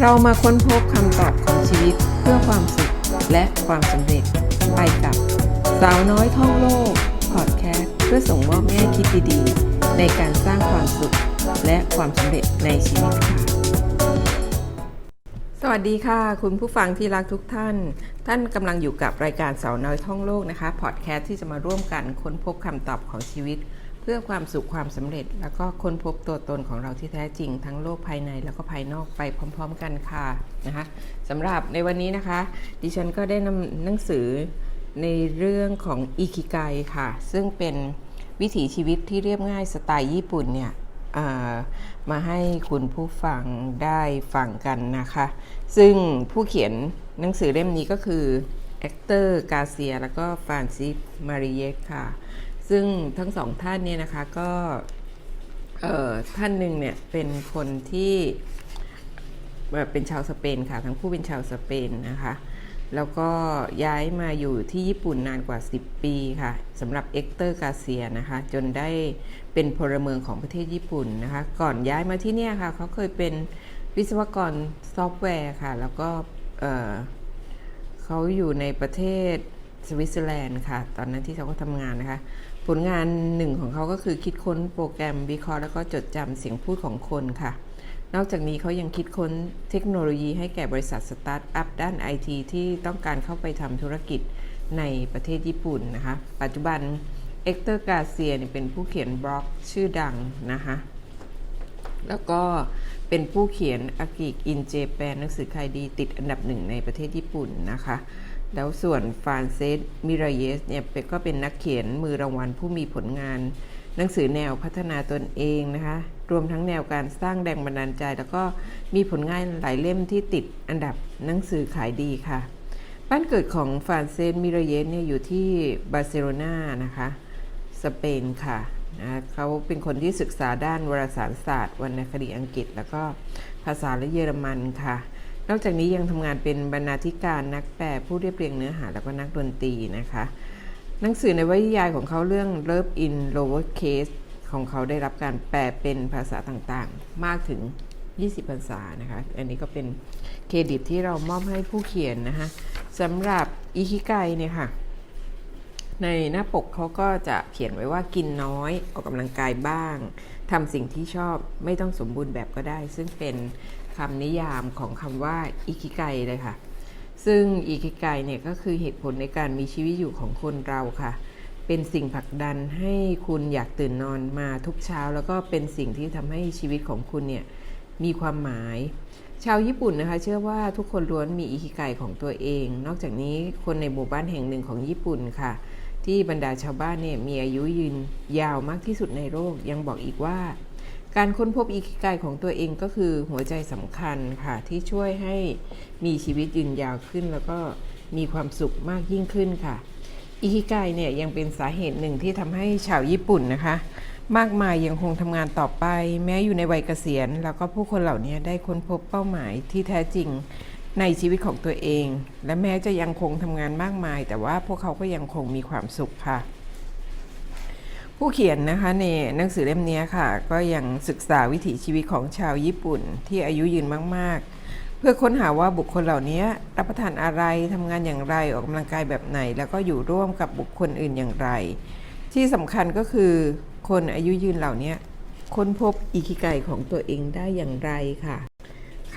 เรามาค้นพบคำตอบของชีวิตเพื่อความสุขและความสำเร็จ ไปกับสาวน้อยท่องโลกพอดแคสต์เพื่อส่งมอบแง่คิดดีๆ ในการสร้างความสุขและความสำเร็จในชีวิตค่ะ สวัสดีค่ะ คุณผู้ฟังที่รักทุกท่าน ท่านกำลังอยู่กับรายการสาวน้อยท่องโลกนะคะพอดแคสต์ที่จะมาร่วมกันค้นพบคำตอบของชีวิต เพื่อความสุขความสำเร็จ แล้วก็ค้นพบตัวตนของเราที่แท้จริง ทั้งโลกภายในแล้วก็ภายนอกไปพร้อม ๆ กันค่ะนะคะสำหรับในวันนี้นะคะ ดิฉันก็ได้นำหนังสือในเรื่องของอิคิไกค่ะ ซึ่งเป็นวิถีชีวิตที่เรียบง่ายสไตล์ญี่ปุ่นเนี่ยามาให้คุณผู้ฟังได้ฟังกันนะคะ ซึ่งผู้เขียนหนังสือเล่มนี้ก็คือแอคเตอร์กาเซียแล้วก็ฟรานซิสมาริเยค่ะ ซึ่งทั้งสองท่านเนี่ยนะคะก็ท่านหนึ่งเนี่ยเป็นคนที่แบบเป็นชาวสเปนค่ะ ทั้งคู่เป็นชาวสเปนนะคะ แล้วก็ย้ายมาอยู่ที่ญี่ปุ่นนานกว่า 10 ปีค่ะสำหรับเอ็กเตอร์กาเซียนะคะ จนได้เป็นพลเมืองของประเทศญี่ปุ่นนะคะ ก่อนย้ายมาที่เนี่ยค่ะเขาเคยเป็นวิศวกรซอฟต์แวร์ค่ะ แล้วก็เอ่อเขาอยู่ในประเทศสวิตเซอร์แลนด์ค่ะ ตอนนั้นที่เขาก็ทำงานนะคะ ผลงานหนึ่งของเขาก็คือคิดค้นโปรแกรมวิเคราะห์แล้วก็จดจำเสียงพูดของคนค่ะ นอกจากนี้เขายังคิดค้นเทคโนโลยีให้แก่บริษัทสตาร์ทอัพด้านไอทีที่ต้องการเข้าไปทำธุรกิจในประเทศญี่ปุ่นนะคะ ปัจจุบันเอ็กเตอร์กาเซียเป็นผู้เขียนบล็อกชื่อดังนะคะแล้วก็เป็นผู้เขียนอากิอินเจแปนหนังสือขายดีติดอันดับหนึ่งในประเทศญี่ปุ่นนะคะ แล้วส่วนฟรานเซสมิราเยสเนี่ยเป็นก็เป็นนักเขียนมือรางวัลผู้มีผลงาน หนังสือแนวพัฒนาตนเองนะคะ รวมทั้งแนวการสร้างแรงบันดาลใจ แล้วก็มีผลงานหลายเล่มที่ติดอันดับหนังสือขายดีค่ะ บ้านเกิดของฟรานเซสมิราเยสเนี่ยอยู่ที่บาร์เซโลนานะคะ สเปนค่ะนะเขาเป็นคนที่ศึกษาด้านวารสารศาสตร์วรรณคดีอังกฤษ แล้วก็ภาษาและเยอรมันค่ะ นอกจากนี้ยังทำงานเป็นบรรณาธิการนักแปลผู้เรียบเรียงเนื้อหาแล้วก็นักดนตรีนะคะ หนังสือในวรรยายของเขาเรื่อง Love in Lower Case ของเขาได้รับการแปลเป็นภาษาต่างๆ มากถึง 20 ภาษานะคะ อันนี้ก็เป็นเครดิตที่เรามอบให้ผู้เขียนนะคะสำหรับอิคิไกเนี่ยค่ะ ในหน้าปกเขาก็จะเขียนไว้ว่ากินน้อยออกกำลังกายบ้างทำสิ่งที่ชอบไม่ต้องสมบูรณ์แบบก็ได้ ซึ่งเป็น คำนิยามของคำว่าอิคิไกเลยค่ะ ซึ่งอิคิไกเนี่ยก็คือเหตุผลในการมีชีวิตอยู่ของคนเราค่ะ เป็นสิ่งผลักดันให้คุณอยากตื่นนอนมาทุกเช้า แล้วก็เป็นสิ่งที่ทำให้ชีวิตของคุณเนี่ยมีความหมาย ชาวญี่ปุ่นนะคะ เชื่อว่าทุกคนล้วนมีอิคิไกของตัวเอง นอกจากนี้คนในหมู่บ้านแห่งหนึ่งของญี่ปุ่นค่ะ ที่บรรดาชาวบ้านเนี่ยมีอายุยืนยาวมากที่สุดในโลกยังบอกอีกว่า การค้นพบอิคิไกของตัวเองก็คือหัวใจสำคัญค่ะที่ช่วยให้มีชีวิตยืนยาวขึ้น แล้วก็มีความสุขมากยิ่งขึ้นค่ะ อิคิไกเนี่ยยังเป็นสาเหตุหนึ่งที่ทำให้ชาวญี่ปุ่นนะคะ มากมายยังคงทำงานต่อไป แม้อยู่ในวัยเกษียณ แล้วก็ผู้คนเหล่านี้ได้ค้นพบเป้าหมายที่แท้จริงในชีวิตของตัวเอง และแม้จะยังคงทำงานมากมาย แต่ว่าพวกเขาก็ยังคงมีความสุขค่ะ ผู้เขียนนะคะในหนังสือเล่มนี้ค่ะ ก็ยังศึกษาวิถีชีวิตของชาวญี่ปุ่นที่อายุยืนมาก ๆ เพื่อค้นหาว่าบุคคลเหล่านี้รับประทานอะไรทำงานอย่างไรออกกำลังกายแบบไหน แล้วก็อยู่ร่วมกับบุคคลอื่นอย่างไร ที่สำคัญก็คือคนอายุยืนเหล่านี้ค้นพบอิคิไกของตัวเองได้อย่างไรค่ะ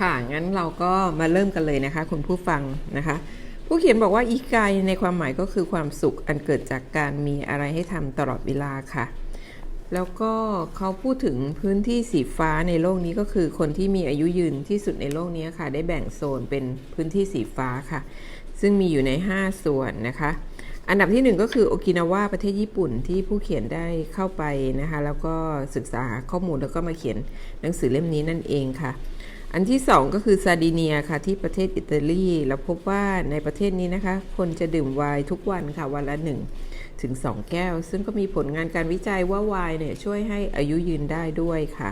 ค่ะงั้นเราก็มาเริ่มกันเลยนะคะ คุณผู้ฟังนะคะ ผู้เขียนบอกว่าอิคิไกในความหมายก็คือความสุขอันเกิดจากการมีอะไรให้ทำตลอดเวลาค่ะ แล้วก็เขาพูดถึงพื้นที่สีฟ้าในโลกนี้ก็คือคนที่มีอายุยืนที่สุดในโลกนี้ค่ะ ได้แบ่งโซนเป็นพื้นที่สีฟ้าค่ะ ซึ่งมีอยู่ใน 5 ส่วนนะคะ อันดับที่ 1 ก็คือโอกินาวาประเทศญี่ปุ่นที่ผู้เขียนได้เข้าไปนะคะ แล้วก็ศึกษาข้อมูลแล้วก็มาเขียนหนังสือเล่มนี้นั่นเองค่ะ อันที่ 2 ก็คือซาดิเนียค่ะที่ประเทศอิตาลีเราพบว่าในประเทศนี้นะคะ คนจะดื่มไวน์ทุกวันค่ะวันละ 1 ถึง 2 แก้ว ซึ่งก็มีผลงานการวิจัยว่าไวน์เนี่ยช่วยให้อายุยืนได้ด้วยค่ะ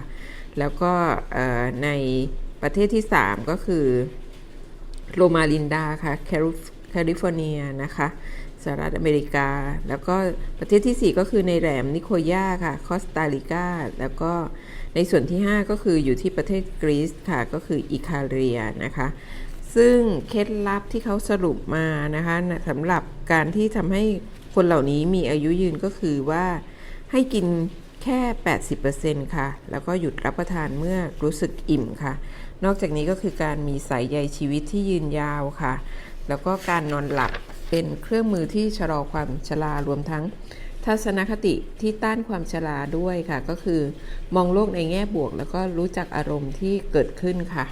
แล้วก็ในประเทศที่ 3 ก็คือโรมาลินดาค่ะแคลิฟแคลิฟอร์เนียนะคะสหรัฐอเมริกา แล้วก็ประเทศที่ 4 ก็คือในแหลมนิโคยาค่ะคอสตาริกาแล้วก็ ในส่วนที่ 5 ก็คืออยู่ที่ประเทศกรีซค่ะก็คืออิคาเรียนะคะ ซึ่งเคล็ดลับที่เขาสรุปมานะคะสำหรับการที่ทำให้คนเหล่านี้มีอายุยืนก็คือว่าให้กินแค่ 80%ค่ะ แล้วก็หยุดรับประทานเมื่อรู้สึกอิ่มค่ะ นอกจากนี้ก็คือการมีสายใยชีวิตที่ยืนยาวค่ะ แล้วก็การนอนหลับเป็นเครื่องมือที่ชะลอความชรา รวมทั้ง ทัศนคติที่ต้านความชราด้วยค่ะ ก็คือมองโลกในแง่บวก แล้วก็รู้จักอารมณ์ที่เกิดขึ้นค่ะ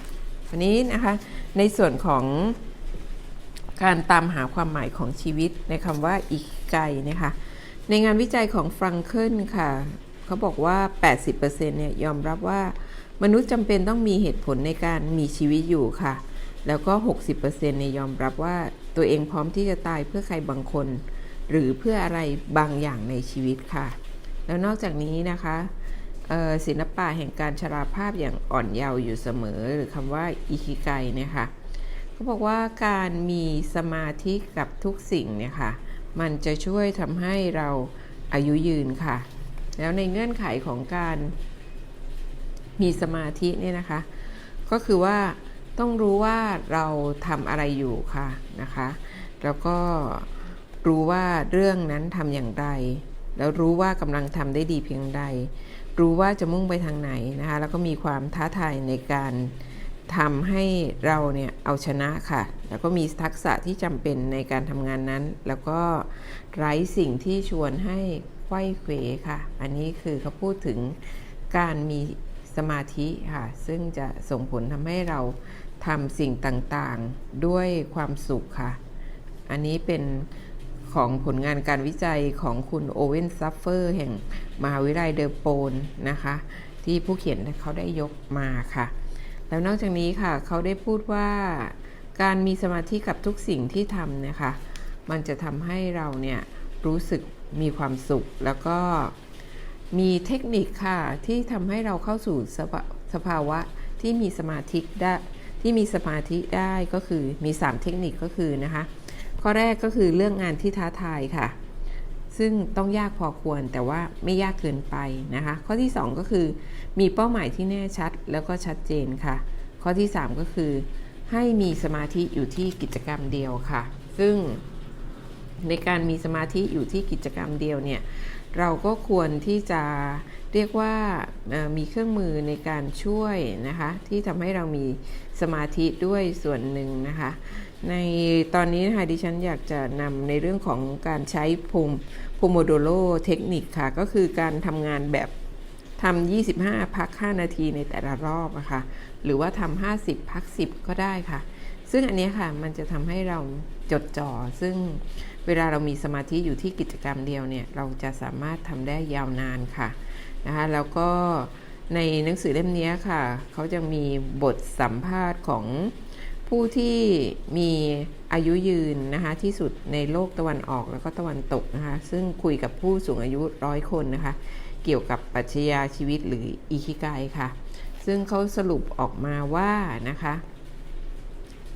อันนี้นะคะในส่วนของการตามหาความหมายของชีวิตในคำว่าอิไกนะคะในงานวิจัยของฟรังเคิลค่ะ เขาบอกว่า 80%เนี่ยยอมรับว่ามนุษย์จำเป็นต้องมีเหตุผลในการมีชีวิตอยู่ค่ะ แล้วก็ 60%เนี่ยยอมรับว่าตัวเองพร้อมที่จะตายเพื่อใครบางคน หรือเพื่ออะไรบางอย่างในชีวิตค่ะ แล้วนอกจากนี้นะคะศิลปะแห่งการชราภาพอย่างอ่อนเยาว์อยู่เสมอ หรือคำว่าอิคิไกเนี่ยค่ะเขาบอกว่าการมีสมาธิกับทุกสิ่งเนี่ยค่ะ มันจะช่วยทำให้เราอายุยืนค่ะ แล้วในเงื่อนไขของการมีสมาธิเนี่ยนะคะ ก็คือว่าต้องรู้ว่าเราทำอะไรอยู่ค่ะนะคะ แล้วก็ รู้ว่าเรื่องนั้นทำอย่างไร แล้วรู้ว่ากำลังทำได้ดีเพียงใด รู้ว่าจะมุ่งไปทางไหนนะคะ แล้วก็มีความท้าทายในการทำให้เราเนี่ยเอาชนะค่ะ แล้วก็มีทักษะที่จำเป็นในการทำงานนั้น แล้วก็ไร้สิ่งที่ชวนให้ไขว้เขวค่ะ อันนี้คือเขาพูดถึงการมีสมาธิค่ะ ซึ่งจะส่งผลทำให้เราทำสิ่งต่างๆด้วยความสุขค่ะ อันนี้เป็น ของผลงานการวิจัยของคุณโอเวนซัฟเฟอร์แห่งมหาวิทยาลัยเดอโปนนะคะ ที่ผู้เขียนเขาได้ยกมาค่ะ แล้วนอกจากนี้ค่ะเขาได้พูดว่าการมีสมาธิกับทุกสิ่งที่ทำนะคะ มันจะทำให้เราเนี่ยรู้สึกมีความสุข แล้วก็มีเทคนิคค่ะที่ทำให้เราเข้าสู่สภาสภาวะที่มีสมาธิได้ที่มีสมาธิได้ก็คือมี 3 เทคนิคก็คือนะคะ ข้อแรกก็คือเรื่องงานที่ท้าทายค่ะ ซึ่งต้องยากพอควรแต่ว่าไม่ยากเกินไปนะคะ ข้อที่ 2 ก็คือมีเป้าหมายที่แน่ชัดแล้วก็ชัดเจนค่ะ ข้อที่ 3 ก็คือ ให้มีสมาธิอยู่ที่กิจกรรมเดียวค่ะ ซึ่งในการมีสมาธิอยู่ที่กิจกรรมเดียวเนี่ยเราก็ควรที่จะเรียกว่ามีเครื่องมือในการช่วยนะคะที่ทำให้เรามีสมาธิด้วยส่วนหนึ่งนะคะในตอนนี้นะคะดิฉันอยากจะนำในเรื่องของการใช้ภูมิโพโมโดโรเทคนิคค่ะ ก็คือการทำงานแบบทำ25 พัก 5 นาทีในแต่ละรอบนะคะหรือว่าทำ50 พัก 10 ก็ได้ค่ะ ซึ่งอันนี้ค่ะมันจะทำให้เราจดจ่อ ซึ่งเวลาเรามีสมาธิอยู่ที่กิจกรรมเดียวเนี่ย เราจะสามารถทำได้ยาวนานค่ะนะคะแล้วก็ในหนังสือเล่มนี้ค่ะ เขาจะมีบทสัมภาษณ์ของ ผู้ที่มีอายุยืนนะคะที่สุดในโลกตะวันออกแล้วก็ตะวันตกนะคะซึ่งคุยกับผู้สูงอายุร้อยคนนะคะเกี่ยวกับปัจญาชีวิตหรืออิคิไกค่ะ ซึ่งเขาสรุปออกมาว่านะคะ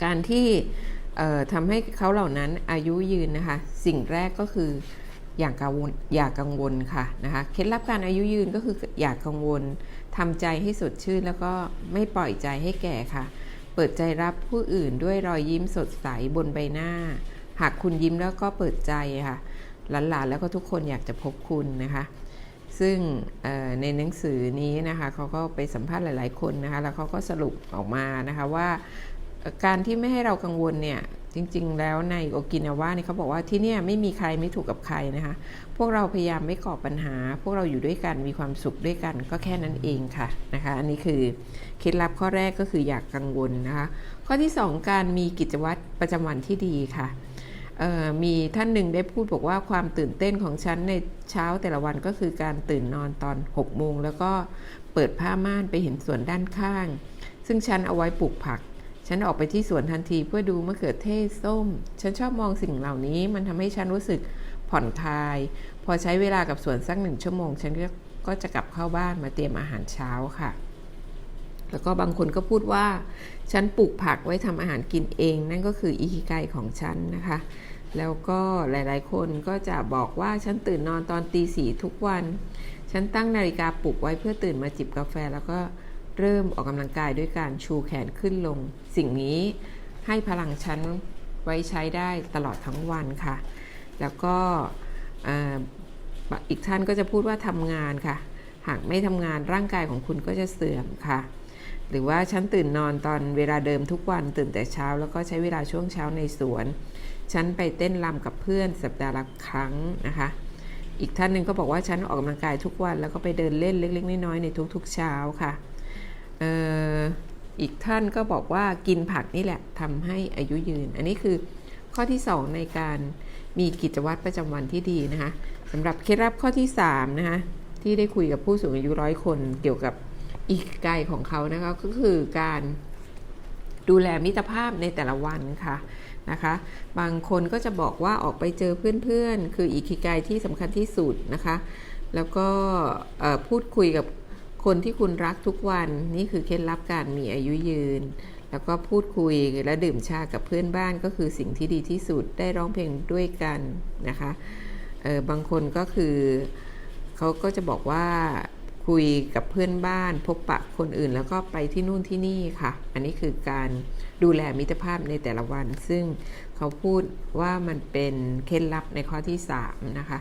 การที่ทำให้เขาเหล่านั้นอายุยืนนะคะสิ่งแรกก็คืออย่างกังวลอย่ากังวลค่ะนะคะเคล็ดลับการอายุยืนก็คืออย่ากังวลทำใจให้สดชื่นแล้วก็ไม่ปล่อยใจให้แก่ค่ะ เปิดใจรับผู้อื่นด้วยรอยยิ้มสดใสบนใบหน้า หากคุณยิ้มแล้วก็เปิดใจค่ะ หลานๆแล้วก็ทุกคนอยากจะพบคุณนะคะ ซึ่งในหนังสือนี้นะคะเขาก็ไปสัมภาษณ์หลาย ๆ คนนะคะ แล้วเขาก็สรุปออกมานะคะว่าการที่ไม่ให้เรากังวลเนี่ย จริงๆ แล้วในโอกินาวาเนี่ยเขาบอกว่าที่นี่ไม่มีใครไม่ถูกกับใครนะคะ พวกเราพยายามไม่ก่อปัญหา พวกเราอยู่ด้วยกันมีความสุขด้วยกันก็แค่นั้นเองค่ะนะคะ อันนี้คือเคล็ดลับข้อแรกก็คืออยากกังวลนะคะ ข้อที่ 2 การมีกิจวัตรประจำวันที่ดีค่ะมีท่านหนึ่งได้พูดบอกว่าความตื่นเต้นของฉันในเช้าแต่ละวันก็คือการตื่นนอนตอน6โมงแล้วก็เปิดผ้าม่านไปเห็นสวนด้านข้าง ซึ่งฉันเอาไว้ปลูกผัก ฉันออกไปที่สวนทันทีเพื่อดูมะเขือเทศส้ม ฉันชอบมองสิ่งเหล่านี้ มันทำให้ฉันรู้สึกผ่อนคลาย พอใช้เวลากับสวนสักหนึ่งชั่วโมง ฉันก็จะกลับเข้าบ้านมาเตรียมอาหารเช้าค่ะ แล้วก็บางคนก็พูดว่า ฉันปลูกผักไว้ทำอาหารกินเอง นั่นก็คืออิคิไกของฉันนะคะ แล้วก็หลายๆ คนก็จะบอกว่าฉันตื่นนอนตอนตีสี่ทุกวัน ฉันตั้งนาฬิกาปลุกไว้เพื่อตื่นมาจิบกาแฟแล้วก็ เริ่มออกกำลังกายด้วยการชูแขนขึ้นลง สิ่งนี้ให้พลังฉันไว้ใช้ได้ตลอดทั้งวันค่ะ แล้วก็อีกท่านก็จะพูดว่าทำงานค่ะ หากไม่ทำงานร่างกายของคุณก็จะเสื่อมค่ะ หรือว่าฉันตื่นนอนตอนเวลาเดิมทุกวันตื่นแต่เช้า แล้วก็ใช้เวลาช่วงเช้าในสวน ฉันไปเต้นรำกับเพื่อนสัปดาห์ละครั้งนะคะ อีกท่านหนึ่งก็บอกว่าฉันออกกำลังกายทุกวัน แล้วก็ไปเดินเล่นเล็กๆน้อยๆในทุกๆเช้าค่ะ อีกท่านก็บอกว่ากินผักนี่แหละทำให้อายุยืน อันนี้คือข้อที่ 2 ในการมีกิจวัตรประจำวันที่ดีนะคะสำหรับเคล็ดลับข้อที่3นะคะที่ได้คุยกับผู้สูงอายุร้อยคนเกี่ยวกับอีกไกของเขานะคะก็คือการดูแลมิตรภาพในแต่ละวันค่ะนะคะ บางคนก็จะบอกว่าออกไปเจอเพื่อนๆ คืออีคิไกที่สำคัญที่สุดนะคะ แล้วก็พูดคุยกับ คนที่คุณรักทุกวันนี่คือเคล็ดลับการมีอายุยืน แล้วก็พูดคุยและดื่มชากับเพื่อนบ้านก็คือสิ่งที่ดีที่สุดได้ร้องเพลงด้วยกันนะคะเออบางคนก็คือเขาก็จะบอกว่าคุยกับเพื่อนบ้าน พบปะคนอื่นแล้วก็ไปที่นู่นที่นี่ค่ะ อันนี้คือการดูแลมิตรภาพในแต่ละวัน ซึ่งเขาพูดว่ามันเป็นเคล็ดลับในข้อที่3นะคะ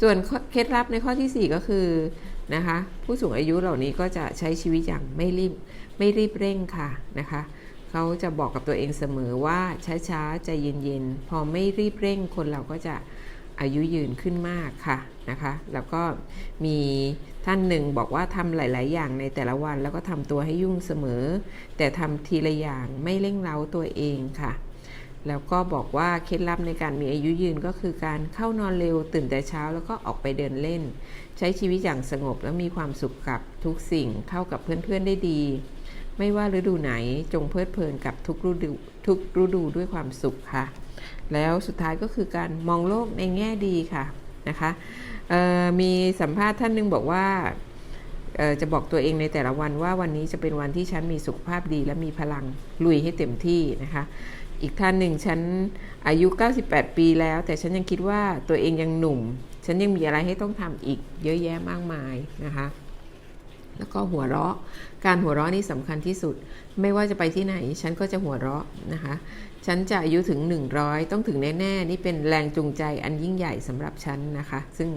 ส่วนเคล็ดลับในข้อที่ 4 ก็คือ นะคะ ผู้สูงอายุเหล่านี้ก็จะใช้ชีวิตอย่างไม่รีบไม่รีบเร่งค่ะนะคะเขาจะบอกกับตัวเองเสมอว่าช้าๆใจเย็นๆ พอไม่รีบเร่งคนเราก็จะอายุยืนขึ้นมากค่ะนะคะ แล้วก็มีท่านหนึ่งบอกว่าทำหลาย ๆ อย่างในแต่ละวันแล้วก็ทำตัวให้ยุ่งเสมอ แต่ทำทีละอย่างไม่เร่งเร้าตัวเองค่ะ แล้วก็บอกว่าเคล็ดลับในการมีอายุยืนก็คือการเข้านอนเร็วตื่นแต่เช้าแล้วก็ออกไปเดินเล่น ใช้ชีวิตอย่างสงบและมีความสุขกับทุกสิ่งเข้ากับเพื่อนๆได้ดี ไม่ว่าฤดูไหนจงเพลิดเพลินกับทุกฤดูทุกฤดูด้วยความสุขค่ะ แล้วสุดท้ายก็คือการมองโลกในแง่ดีค่ะนะคะมีสัมภาษณ์ท่านหนึ่งบอกว่าจะบอกตัวเองในแต่ละวันว่าวันนี้จะเป็นวันที่ฉันมีสุขภาพดีและมีพลังลุยให้เต็มที่นะคะ อีกท่านหนึ่งฉันอายุ 98 ปีแล้ว แต่ฉันยังคิดว่าตัวเองยังหนุ่ม ฉันยังมีอะไรให้ต้องทำอีกเยอะแยะมากมายนะคะ แล้วก็หัวเราะ การหัวเราะนี่สำคัญที่สุด ไม่ว่าจะไปที่ไหน ฉันก็จะหัวเราะนะคะ ฉันจะอายุถึง 100 ต้องถึงแน่ๆ นี่เป็นแรงจูงใจอันยิ่งใหญ่สำหรับฉันนะคะ ซึ่ง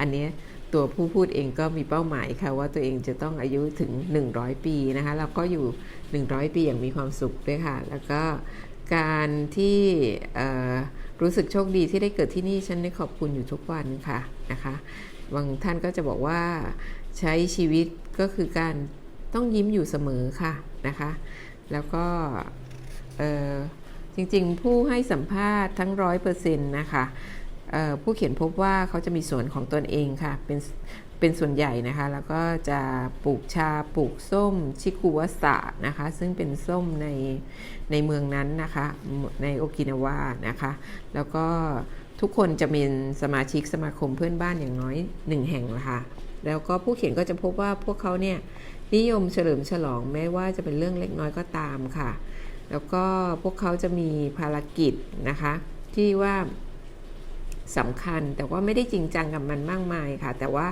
อันนี้ตัวผู้พูดเองก็มีเป้าหมายค่ะว่าตัวเองจะต้องอายุถึง 100 ปีนะคะ แล้วก็อยู่ 100 ปีอย่างมีความสุขด้วยค่ะ แล้วก็ การที่รู้สึกโชคดีที่ได้เกิดที่นี่ฉันได้ขอบคุณอยู่ทุกวันค่ะนะคะบางท่านก็จะบอกว่าใช้ชีวิตก็คือการต้องยิ้มอยู่เสมอค่ะนะคะ แล้วก็จริงๆ ผู้ให้สัมภาษณ์ทั้งร้อยเปอร์เซ็นต์นะคะผู้เขียนพบว่าเขาจะมีส่วนของตนเองค่ะ เป็น เป็นส่วนใหญ่นะคะ แล้วก็จะปลูกชาปลูกส้มชิคุวะสะนะคะ ซึ่งเป็นส้มในในเมืองนั้นนะคะในโอกินาวานะคะ แล้วก็ทุกคนจะเป็นสมาชิกสมาคมเพื่อนบ้านอย่างน้อยหนึ่งแห่งละค่ะแล้วก็ผู้เขียนก็จะพบว่าพวกเขาเนี่ยนิยมเฉลิมฉลองแม้ว่าจะเป็นเรื่องเล็กน้อยก็ตามค่ะ แล้วก็พวกเขาจะมีภารกิจนะคะ ที่ว่า สำคัญ แต่ว่าไม่ได้จริงจังกับมันมากมายค่ะ แต่ว่า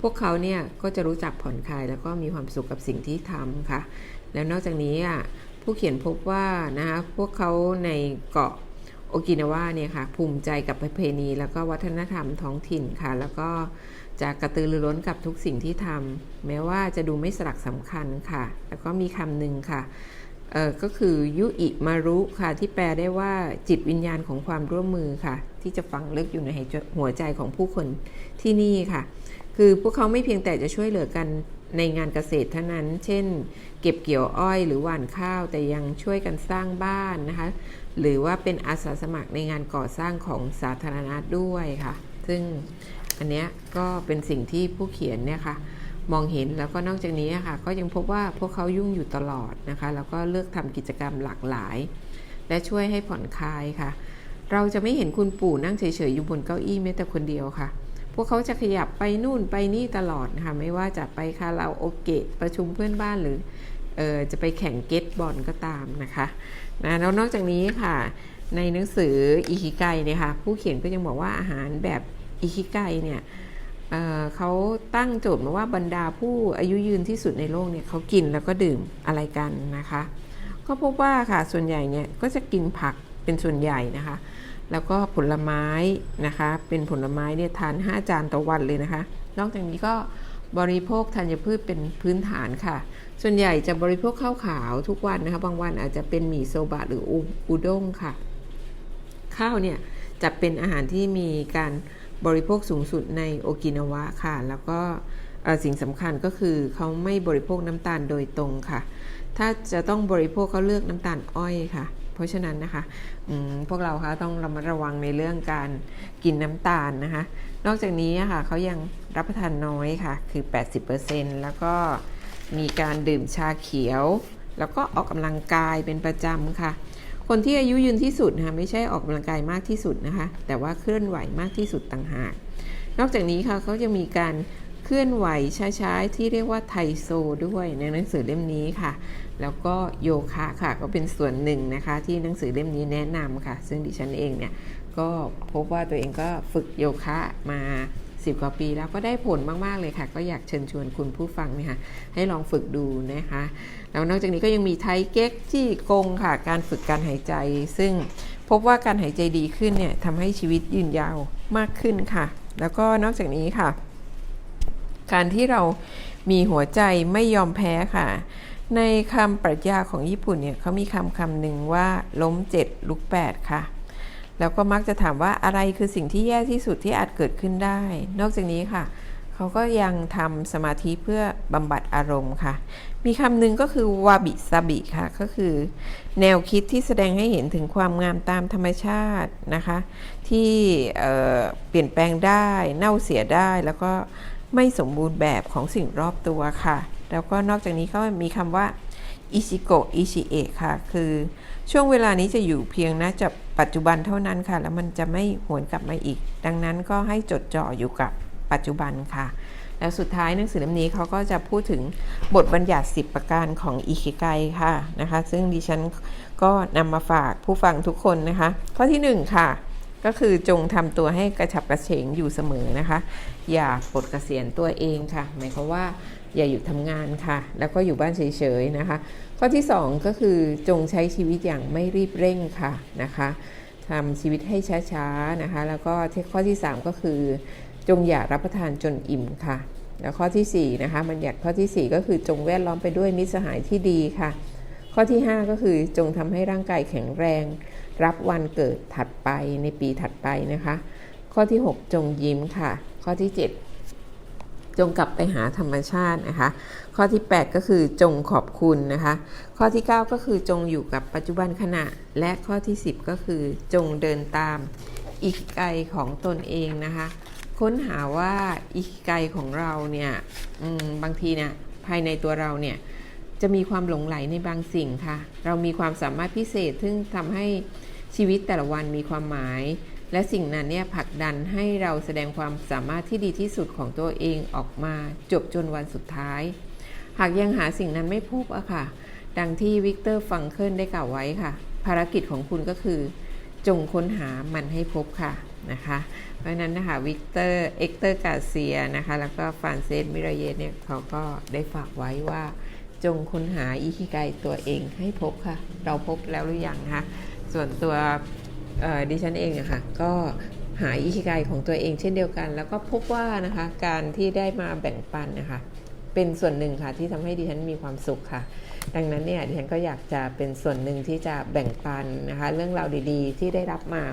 พวกเขาเนี่ยก็จะรู้จักผ่อนคลายแล้วก็มีความสุขกับสิ่งที่ทำค่ะ แล้วนอกจากนี้อะผู้เขียนพบว่านะคะพวกเขาในเกาะโอกินาวาเนี่ยค่ะภูมิใจกับประเพณี แล้วก็วัฒนธรรมท้องถิ่นค่ะ แล้วก็จะกระตือรือร้นกับทุกสิ่งที่ทำแม้ว่าจะดูไม่สลักสำคัญค่ะ แล้วก็มีคำหนึ่งค่ะเออก็คือยุอิมารุค่ะที่แปลได้ว่าจิตวิญญาณของความร่วมมือค่ะ ที่จะฝังลึกอยู่ในหัวใจของผู้คนที่นี่ค่ะ คือพวกเขาไม่เพียงแต่จะช่วยเหลือกันในงานเกษตรเท่านั้น เช่น เก็บเกี่ยวอ้อยหรือหว่านข้าว แต่ยังช่วยกันสร้างบ้านนะคะ หรือว่าเป็นอาสาสมัครในงานก่อสร้างของสาธารณะด้วยค่ะ ซึ่งอันนี้ก็เป็นสิ่งที่ผู้เขียนเนี่ยค่ะมองเห็นแล้วก็นอกจากนี้ค่ะ ก็ยังพบว่าพวกเขายุ่งอยู่ตลอดนะคะ แล้วก็เลือกทำกิจกรรมหลากหลาย และช่วยให้ผ่อนคลายค่ะ เราจะไม่เห็นคุณปู่นั่งเฉยๆอยู่บนเก้าอี้แม้แต่คนเดียวค่ะ พวกเขาจะขยับไปนู่นไปนี่ตลอดนะคะไม่ว่าจะไปคาราโอเกะประชุมเพื่อนบ้านหรือออจะไปแข่งเก็ตบอลก็ตามนะคะนะแล้วนอกจากนี้ค่ะ ในหนังสืออิคิไกเนี่ยค่ะผู้เขียนก็ยังบอกว่าอาหารแบบอิคิไกเนี่ยเเขาตั้งโจทย์มาว่าบรรดาผู้อายุยืนที่สุดในโลกเนี่ยเขากินแล้วก็ดื่มอะไรกันนะคะ ก็พบว่าค่ะส่วนใหญ่เนี่ยก็จะกินผัก เป็นส่วนใหญ่นะคะ แล้วก็ผลไม้นะคะ เป็นผลไม้เนี่ยทาน 5 จานต่อวันเลยนะคะ นอกจากนี้ก็บริโภคธัญพืชเป็นพื้นฐานค่ะ ส่วนใหญ่จะบริโภคข้าวขาวทุกวันนะคะ บางวันอาจจะเป็นหมี่โซบะหรืออุด้งค่ะ ข้าวเนี่ยจะเป็นอาหารที่มีการบริโภคสูงสุดในโอกินาวะค่ะ แล้วก็สิ่งสำคัญก็คือเขาไม่บริโภคน้ำตาลโดยตรงค่ะ ถ้าจะต้องบริโภคเขาเลือกน้ำตาลอ้อยค่ะ เพราะฉะนั้นนะคะพวกเราคะต้องระมัดระวังในเรื่องการกินน้ำตาลนะคะ นอกจากนี้อะค่ะเขายังรับประทานน้อยค่ะคือ 80%แล้วก็มีการดื่มชาเขียว แล้วก็ออกกำลังกายเป็นประจำค่ะ คนที่อายุยืนที่สุดนะคะไม่ใช่ออกกำลังกายมากที่สุดนะคะ แต่ว่าเคลื่อนไหวมากที่สุดต่างหาก นอกจากนี้ค่ะเขาจะมีการ ลื่อนไหวช้าๆที่เรียกว่าไทโซด้วยในหนังสือเล่มนี้ค่ะ แล้วก็โยคะค่ะก็เป็นส่วนหนึ่งนะคะ ที่หนังสือเล่มนี้แนะนำค่ะ ซึ่งดิฉันเองเนี่ยก็พบว่าตัวเองก็ฝึกโยคะมา10กว่าปีแล้วก็ได้ผลมาก ๆ เลยค่ะ ก็อยากเชิญชวนคุณผู้ฟังเนี่ยค่ะให้ลองฝึกดูนะคะ แล้วนอกจากนี้ก็ยังมีไทเก๊กจี้กงค่ะ การฝึกการหายใจ ซึ่งพบว่าการหายใจดีขึ้นเนี่ยทำให้ชีวิตยืนยาวมากขึ้นค่ะ แล้วก็นอกจากนี้ค่ะ การที่เรามีหัวใจไม่ยอมแพ้ค่ะ ในคำปรัชญาของญี่ปุ่นเนี่ยเขามีคำคำหนึ่งว่าล้มเจ็ดลุกแปดค่ะ แล้วก็มักจะถามว่าอะไรคือสิ่งที่แย่ที่สุดที่อาจเกิดขึ้นได้ นอกจากนี้ค่ะเขาก็ยังทำสมาธิเพื่อบำบัดอารมณ์ค่ะ มีคำหนึ่งก็คือวาบิซาบิค่ะ ก็คือ แนวคิดที่แสดงให้เห็นถึงความงามตามธรรมชาตินะคะ ที่เอ่อเปลี่ยนแปลงได้ เน่าเสียได้แล้วก็ ไม่สมบูรณ์แบบของสิ่งรอบตัวค่ะ แล้วก็นอกจากนี้ก็มีคำว่าอิชิโกะอิชิเอะค่ะ คือช่วงเวลานี้จะอยู่เพียงนะจะปัจจุบันเท่านั้นค่ะ แล้วมันจะไม่หวนกลับมาอีก ดังนั้นก็ให้จดจ่ออยู่กับปัจจุบันค่ะ แล้วสุดท้ายหนังสือเล่มนี้เขาก็จะพูดถึงบทบัญญัติ 10 ประการของอิคิไกค่ะนะคะ ซึ่งดิฉันก็นำมาฝากผู้ฟังทุกคนนะคะ ข้อที่ 1 ค่ะ ก็คือจงทำตัวให้กระฉับกระเฉงอยู่เสมอนะคะ อย่าปลดเกษียณตัวเองค่ะ หมายความว่าอย่าหยุดทำงานค่ะ แล้วก็อยู่บ้านเฉยๆนะคะ ข้อที่ 2 ก็คือจงใช้ชีวิตอย่างไม่รีบเร่งค่ะนะคะทำชีวิตให้ช้าๆนะคะ แล้วก็ข้อที่ 3 ก็คือ จงอย่ารับประทานจนอิ่มค่ะ แล้วข้อที่4นะคะบัญญัติข้อทีสี่4 ก็คือจงแวดล้อมไปด้วยมิตรสหายที่ดีค่ะ ข้อที่ 5 ก็คือจงทำให้ร่างกายแข็งแรง รับวันเกิดถัดไปในปีถัดไปนะคะ ข้อที่ 6 จงยิ้มค่ะ ข้อที่ 7 จงกลับไปหาธรรมชาตินะคะ ข้อที่ 8 ก็คือจงขอบคุณนะคะ ข้อที่ 9 ก็คือจงอยู่กับปัจจุบันขณะ และข้อที่ 10 ก็คือจงเดินตามอิคิไกของตนเองนะคะ ค้นหาว่าอิคิไกของเราเนี่ยบางทีเนี่ยภายในตัวเราเนี่ย จะมีความหลงไหลในบางสิ่งค่ะ เรามีความสามารถพิเศษซึ่งทำให้ชีวิตแต่ละวันมีความหมาย และสิ่งนั้นเนี่ยผลักดันให้เราแสดงความสามารถที่ดีที่สุดของตัวเองออกมาจบจนวันสุดท้าย หากยังหาสิ่งนั้นไม่พบอะค่ะ ดังที่วิกเตอร์ฟังเคิลได้กล่าวไว้ค่ะ ภารกิจของคุณก็คือ จงค้นหามันให้พบค่ะนะคะ เพราะนั้นนะคะวิกเตอร์เอ็กเตอร์กาเซียนะคะ แล้วก็ฟรานเซสมิราเยเนี่ยเขาก็ได้ฝากไว้ว่า จงค้นหาอิคิไกตัวเองให้พบค่ะ เราพบแล้วหรือยังคะส่วนตัวดิฉันเองอะค่ะก็หาอิคิไกของตัวเองเช่นเดียวกัน แล้วก็พบว่านะคะการที่ได้มาแบ่งปันนะคะเป็นส่วนหนึ่งค่ะที่ทำให้ดิฉันมีความสุขค่ะ ดังนั้นเนี่ยดิฉันก็อยากจะเป็นส่วนหนึ่งที่จะแบ่งปันนะคะ เรื่องราวดีๆ ที่ได้รับมา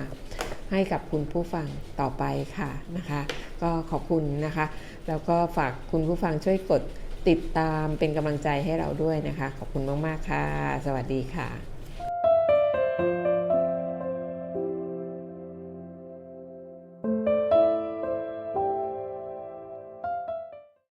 ให้กับคุณผู้ฟังต่อไปค่ะนะคะ ก็ขอบคุณนะคะ แล้วก็ฝากคุณผู้ฟังช่วยกด ติดตามเป็นกำลังใจให้เราด้วยนะคะ ขอบคุณมาก ๆ ค่ะ สวัสดีค่ะ